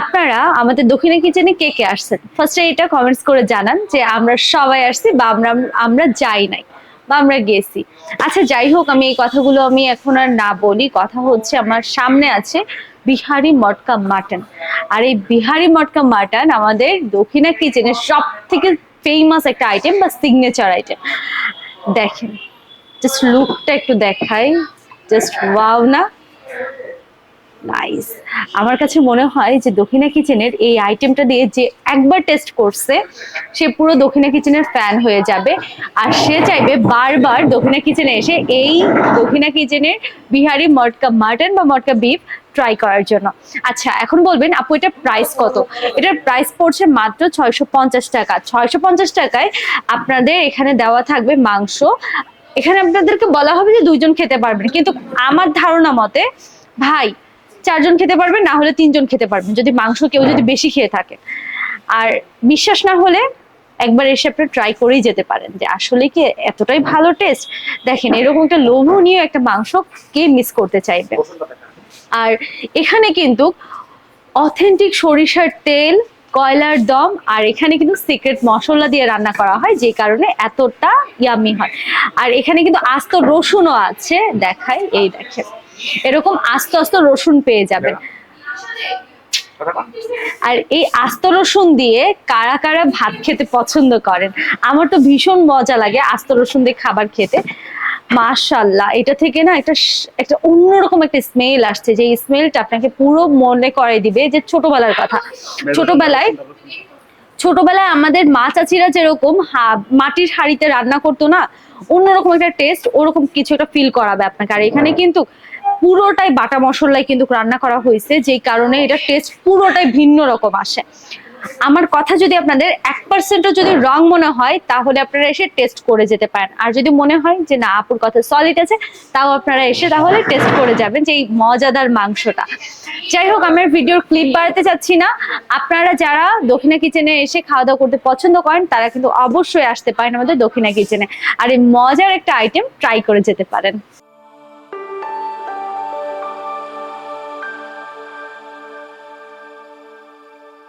আপনারা আমাদের দক্ষিণা কিচেনে কে কে আসছেন? ফার্স্টে এটা কমেন্টস করে জানান যে আমরা সবাই আসছি বা আমরা আমরা যাই নাই বা আমরা গেছি। আচ্ছা যাই হোক, আমি এই কথাগুলো আমি এখন আর না বলি। কথা হচ্ছে আমার সামনে আছে বিহারি মটকা মাটন। আর এই বিহারি মটকা মাটন আমাদের দক্ষিণা কিচেনের সব থেকে ফেমাস একটা আইটেম বা সিগনেচার আইটেম দেখেন জাস্ট লুকটা একটু দেখাই। জাস্ট ওয়াও না? নাইস আমার কাছে মনে হয় যে দক্ষিণা কিচেনের এই আইটেমটা দিয়ে যে একবার টেস্ট করছে, সে পুরো দক্ষিণা কিচেনের ফ্যান হয়ে যাবে। আর সে চাইবে বারবার দক্ষিণা কিচেনে এসে এই দক্ষিণা কিচেনের বিহারি মটকা মাটন বা মটকা বিফ ট্রাই করার জন্য। আচ্ছা এখন বলবেন, আপু এটার প্রাইস কত? এটার প্রাইস পড়ছে মাত্র ছয়শো পঞ্চাশ টাকা। ছয়শো পঞ্চাশ টাকায় আপনাদের এখানে দেওয়া থাকবে মাংস। এখানে আপনাদেরকে বলা হবে যে দুইজন খেতে পারবেন। কিন্তু আমার ধারণা মতে, ভাই চারজন খেতে পারবেন না হলে তিনজন খেতে পারবেন। যদি মাংস কেউ যদি বেশি খেয়ে থাকে। আর বিশ্বাস না হলে একবার এসে আপনি ট্রাই করেই যেতে পারেন যে আসলে কি এতটাই ভালো টেস্ট দেখেন এরকম একটা লোভনীয় একটা মাংস কে মিস করতে চাইবে? আর এখানে কিন্তু অথেন্টিক সরিষার তেল কয়লার দম আর এখানে কিন্তু সিক্রেট মশলা দিয়ে রান্না করা হয়, যে কারণে এতটা ইয়ামি হয়। আর এখানে কিন্তু আস্ত রসুনও আছে, দেখাই, এই দেখেন। এরকম আস্ত আস্ত রসুন পেয়ে যাবেন। আর এই আস্ত রসুন দিয়ে কারা কারা ভাত খেতে পছন্দ করেন, আমার তো ভীষণ মজা লাগে আস্ত রসুন দিয়ে খাবার খেতে। মাশাল্লাহ এটা থেকে না একটা একটা অন্যরকম একটা স্মেল আসছে যে স্মেলটা আপনাকে পুরো মনে করে দিবে যে ছোটবেলার কথা। ছোটবেলায় ছোটবেলায় আমাদের মা চাচিরা যেরকম মাটির হাঁড়িতে রান্না করতো না অন্যরকম একটা টেস্ট ওরকম কিছু একটা ফিল করাবে আপনাকে। আর এখানে কিন্তু পুরোটাই বাটা মশলায় কিন্তু রান্না করা হয়েছে যেই কারণে এটা টেস্ট পুরোটাই ভিন্ন রকম আসে। আমার কথা যদি আপনাদের এক পার্সেন্টও যদি রং মনে হয়, তাহলে আপনারা এসে টেস্ট করে যেতে পারেন। আর যদি মনে হয় যে, না, আপুর কথা সলিড আছে, তাও আপনারা এসে তাহলে টেস্ট করে যাবেন যে এই মজাদার মাংসটা। যাই হোক আমার ভিডিওর ক্লিপ বাড়াতে চাচ্ছি না। আপনারা যারা দক্ষিণা কিচেনে এসে খাওয়া দাওয়া করতে পছন্দ করেন, তারা কিন্তু অবশ্যই আসতে পারেন আমাদের দক্ষিণা কিচেনে আর এই মজার একটা আইটেম ট্রাই করে যেতে পারেন।